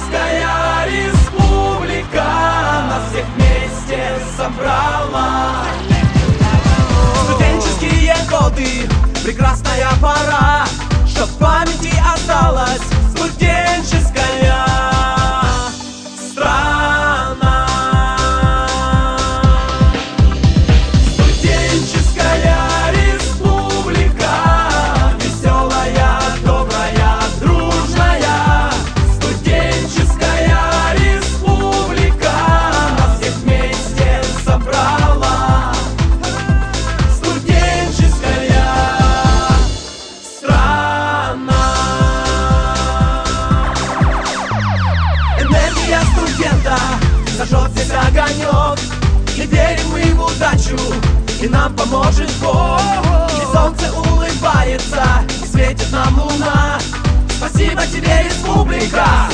Веселая республика. Нас всех вместе собрала. Студенческие годы Прекрасная пора Чтоб в памяти осталась Студента зажжет здесь огонек И верим мы в удачу, и нам поможет Бог. И солнце улыбается, и светит нам луна. Спасибо тебе, республика